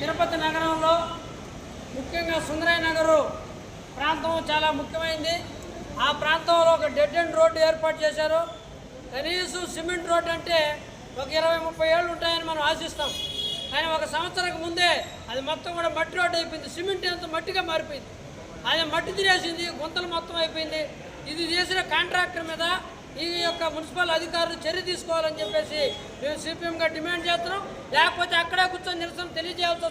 తిరుపతి నగరంలో ముఖ్యంగా సుందరయ్య నగరు ప్రాంతం చాలా ముఖ్యమైంది. ఆ ప్రాంతంలో ఒక డెడ్ అండ్ రోడ్డు ఏర్పాటు చేశారు. కనీసం సిమెంట్ రోడ్డు అంటే ఒక ఇరవై ముప్పై ఏళ్ళు ఉంటాయని మనం ఆశిస్తాం. కానీ ఒక సంవత్సరానికి ముందే అది మొత్తం కూడా మట్టి రోడ్డు అయిపోయింది. సిమెంట్ అంత మట్టిగా మారిపోయింది. అది మట్టి తినేసింది గుంతలు మొత్తం అయిపోయింది. ఇది చేసిన కాంట్రాక్టర్ మీద ఈ యొక్క మున్సిపల్ అధికారులు చర్య తీసుకోవాలని చెప్పేసి మేము సిపిఎంగా డిమాండ్ చేస్తున్నాం. లేకపోతే అక్కడే కూర్చొని నిరసన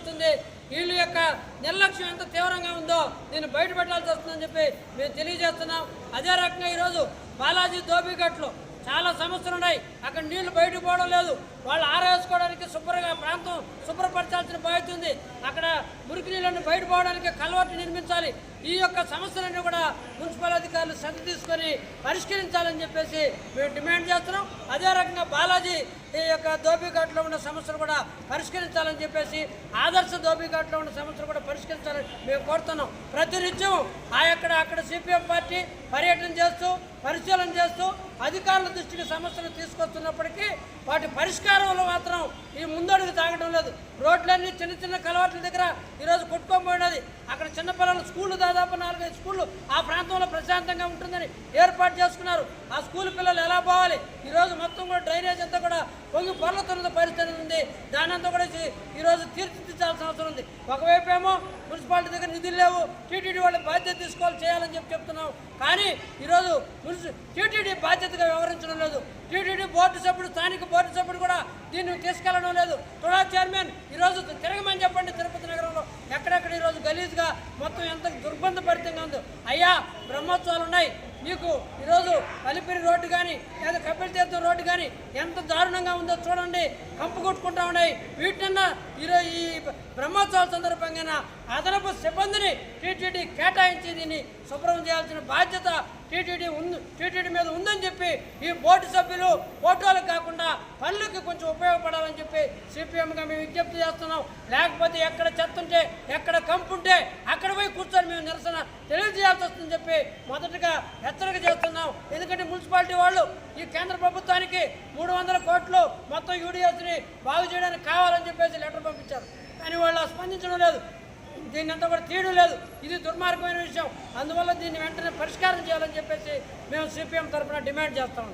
తెలియజేయాల్సి వీళ్ళ యొక్క నిర్లక్ష్యం ఎంత తీవ్రంగా ఉందో నేను బయటపెట్టాల్సి వస్తుందని చెప్పి మేము తెలియజేస్తున్నాం. అదే రకంగా ఈరోజు బాలాజీ దోబిఘట్లో చాలా సమస్యలు ఉన్నాయి. అక్కడ నీళ్ళు బయటకు పోవడం లేదు. వాళ్ళు ఆరేసుకోవడానికి శుభ్రంగా ప్రాంతం శుభ్రపరచాల్సిన బాధ్యత ఉంది. అక్కడ మురికి నీళ్ళని బయట పోవడానికి కలవట్టు నిర్మించాలి. ఈ యొక్క సమస్యలన్నీ కూడా అధికారులు శ్రద్ధ తీసుకొని పరిష్కరించాలని చెప్పేసి మేము డిమాండ్ చేస్తున్నాం. అదే రకంగా బాలాజీ ఈ యొక్క దోబీఘాట్లో ఉన్న సమస్యలు కూడా పరిష్కరించాలని చెప్పేసి ఆదర్శ దోబిఘాట్లో ఉన్న సమస్యలు కూడా పరిష్కరించాలని మేము కోరుతున్నాం. ప్రతినిత్యం ఆ యొక్క అక్కడ సిపిఎం పార్టీ పర్యటన చేస్తూ పరిశీలన చేస్తూ అధికారుల దృష్టికి సమస్యలు తీసుకొస్తున్నప్పటికీ వాటి పరిష్కారంలో మాత్రం ఈ ముందడుగు తాగడం లేదు. రోడ్లన్నీ చిన్న చిన్న కలవాట్ల దగ్గర ఈరోజు కొట్టుకోబోయినది అక్కడ చిన్నపిల్లల స్కూళ్ళు దాదాపు నాలుగైదు స్కూళ్ళు ఆ ప్రాంతంలో ప్రశాంతంగా ఉంటుందని ఏర్పాటు చేసుకున్నారు. ఆ స్కూల్ పిల్లలు ఎలా పోవాలి? ఈరోజు మొత్తం కూడా డ్రైనేజ్ అంతా కూడా పొంగి పొర్లతున్న పరిస్థితి ఉంది. దాని అంతా కూడా ఈ- ఈరోజు తీర్చిదిద్దాల్సిన అవసరం ఉంది. ఒకవైపు ఏమో మున్సిపాలిటీ దగ్గర నిధులు లేవు. టీటీడీ వాళ్ళు బాధ్యత తీసుకోవాలి చేయాలని చెప్పి చెప్తున్నాం. కానీ ఈరోజు మున్సి టీటీడీ బాధ్యతగా వ్యవహరించడం లేదు. టీటీడీ బోర్డు సభ్యుడు స్థానిక బోర్డు సభ్యుడు కూడా దీన్ని తీసుకెళ్ళడం లేదు. తుడా చైర్మన్ ఈరోజు తిరగమని చెప్పండి తిరుపతి నగరంలో. ఎక్కడెక్కడ ఈరోజు గలీజ్గా మొత్తం ఎంత దుర్బంధపరితంగా ఉందో. అయ్యా బ్రహ్మోత్సవాలు ఉన్నాయి. మీకు ఈరోజు కలిపిరి రోడ్డు కానీ లేదా కపిల తీర్థం రోడ్డు కానీ ఎంత దారుణంగా ఉందో చూడండి. కంపు కొట్టుకుంటా ఉన్నాయి. వీటినన్నా ఈరోజు ఈ బ్రహ్మోత్సవాల సందర్భంగా అదనపు సిబ్బందిని టీటీడీ కేటాయించి దీన్ని శుభ్రం చేయాల్సిన బాధ్యత టీటీడీ ఉంది టీటీడీ మీద ఉందని చెప్పి ఈ బోర్డు సభ్యులు ఫోటోలు కాకుండా పనులకి కొంచెం ఉపయోగపడాలని చెప్పి సిపిఎంగా మేము విజ్ఞప్తి చేస్తున్నాం. లేకపోతే ఎక్కడ చెత్త ఉంటే ఎక్కడ కంపు ఉంటే అక్కడ పోయి కూర్చొని మేము నిరసన తెలియజేయాల్సి వస్తుందని చెప్పి మొదటగా హెచ్చరిక చేస్తున్నాం. ఎందుకంటే మున్సిపాలిటీ వాళ్ళు ఈ కేంద్ర ప్రభుత్వానికి మూడు వందల కోట్లు మొత్తం యూడిఎస్ని బాగు చేయడానికి కావాలని చెప్పేసి లెటర్ పంపించారు. కానీ వాళ్ళు స్పందించడం లేదు. దీన్ని అంతా కూడా తీయడం లేదు. ఇది దుర్మార్గమైన విషయం. అందువల్ల దీన్ని వెంటనే పరిష్కారం చేయాలని చెప్పేసి మేము సిపిఎం తరఫున డిమాండ్ చేస్తాం